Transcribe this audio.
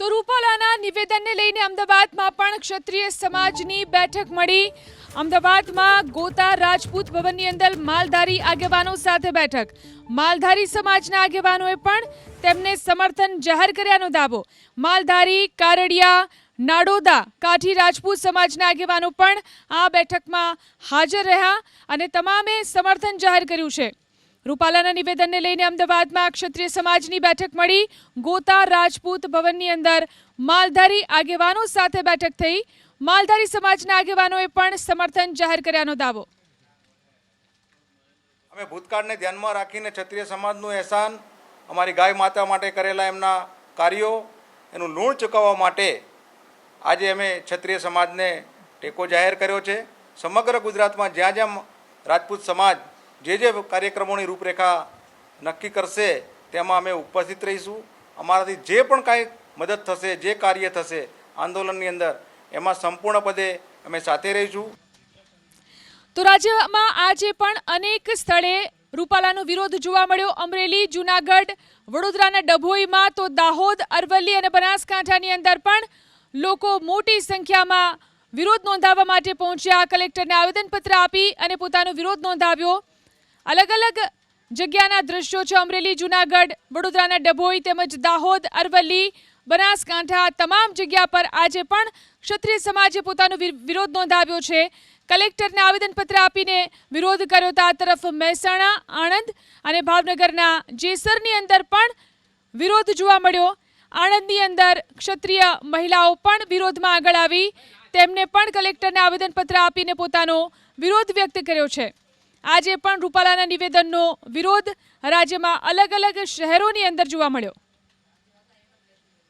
તો રૂપાલાના નિવેદનને લઈને અમદાવાદમાં પણ ક્ષત્રિય સમાજની બેઠક મળી. અમદાવાદમાં ગોતા રાજપૂત ભવનની અંદર માલધારી આગેવાનો સાથે બેઠક. માલધારી સમાજના આગેવાનોએ પણ તેમને સમર્થન જાહેર કર્યાનો દાવો. માલધારી, કારડિયા, નાડોદા, કાઠી રાજપૂત સમાજના આગેવાનો પણ આ બેઠકમાં હાજર રહ્યા અને તમામે સમર્થન જાહેર કર્યું છે. રૂપાલાના નિવેદનને લઈને અમદાવાદમાં ક્ષત્રિય સમાજની બેઠક મળી. ગોતા રાજપૂત ભવનની અંદર માલધારી આગેવાનો સાથે બેઠક થઈ. માલધારી સમાજના આગેવાનોએ પણ સમર્થન જાહેર કર્યાનો દાવો. અમે ભૂતકાળને ધ્યાનમાં રાખીને ક્ષત્રિય સમાજનું એહસાન અમારી ગાય માતા માટે કરેલા એમના કાર્યો, એનું ઋણ ચૂકવવા માટે આજે અમે ક્ષત્રિય સમાજને ટેકો જાહેર કર્યો છે. સમગ્ર ગુજરાતમાં જ્યાં જ્યાં રાજપૂત સમાજ જે જે કાર્યક્રમોની રૂપરેખા નક્કી કરશે, તેમાં અમે ઉપસ્થિત રહીશું. અમારાથી જે પણ કાંઈ મદદ થશે, જે કાર્ય થશે આંદોલનની અંદર, એમાં સંપૂર્ણપદે અમે સાથે રહીશું. તો રાજ્યમાં આજે પણ અનેક સ્થળે રૂપાલાનો વિરોધ જોવા મળ્યો. અમરેલી, જુનાગઢ, વડોદરાના ડભોઈમાં તો દાહોદ, અરવલ્લી અને બનાસકાંઠાની અંદર પણ લોકો મોટી સંખ્યામાં વિરોધ નોંધાવવા માટે પહોંચ્યા. કલેક્ટરને આવેદનપત્ર આપી અને પોતાનો વિરોધ નોંધાવ્યો. અલગ અલગ જગ્યાના દ્રશ્યો છે. અમરેલી, જુનાગઢ, વડોદરાના ડભોઈ તેમજ દાહોદ, અરવલ્લી, બનાસકાંઠા તમામ જગ્યા પર આજે પણ ક્ષત્રિય સમાજે પોતાનો વિરોધ નોંધાવ્યો છે. કલેક્ટરને આવેદનપત્ર આપીને વિરોધ કર્યો તો આ તરફ મહેસાણા, આણંદ અને ભાવનગરના જેસરની અંદર પણ વિરોધ જોવા મળ્યો. આણંદની અંદર ક્ષત્રિય મહિલાઓ પણ વિરોધમાં આગળ આવી. તેમને પણ કલેક્ટરને આવેદનપત્ર આપીને પોતાનો વિરોધ વ્યક્ત કર્યો છે. આજે પણ રૂપાલાના નિવેદનનો વિરોધ રાજ્યમાં અલગ અલગ શહેરોની અંદર જોવા મળ્યો.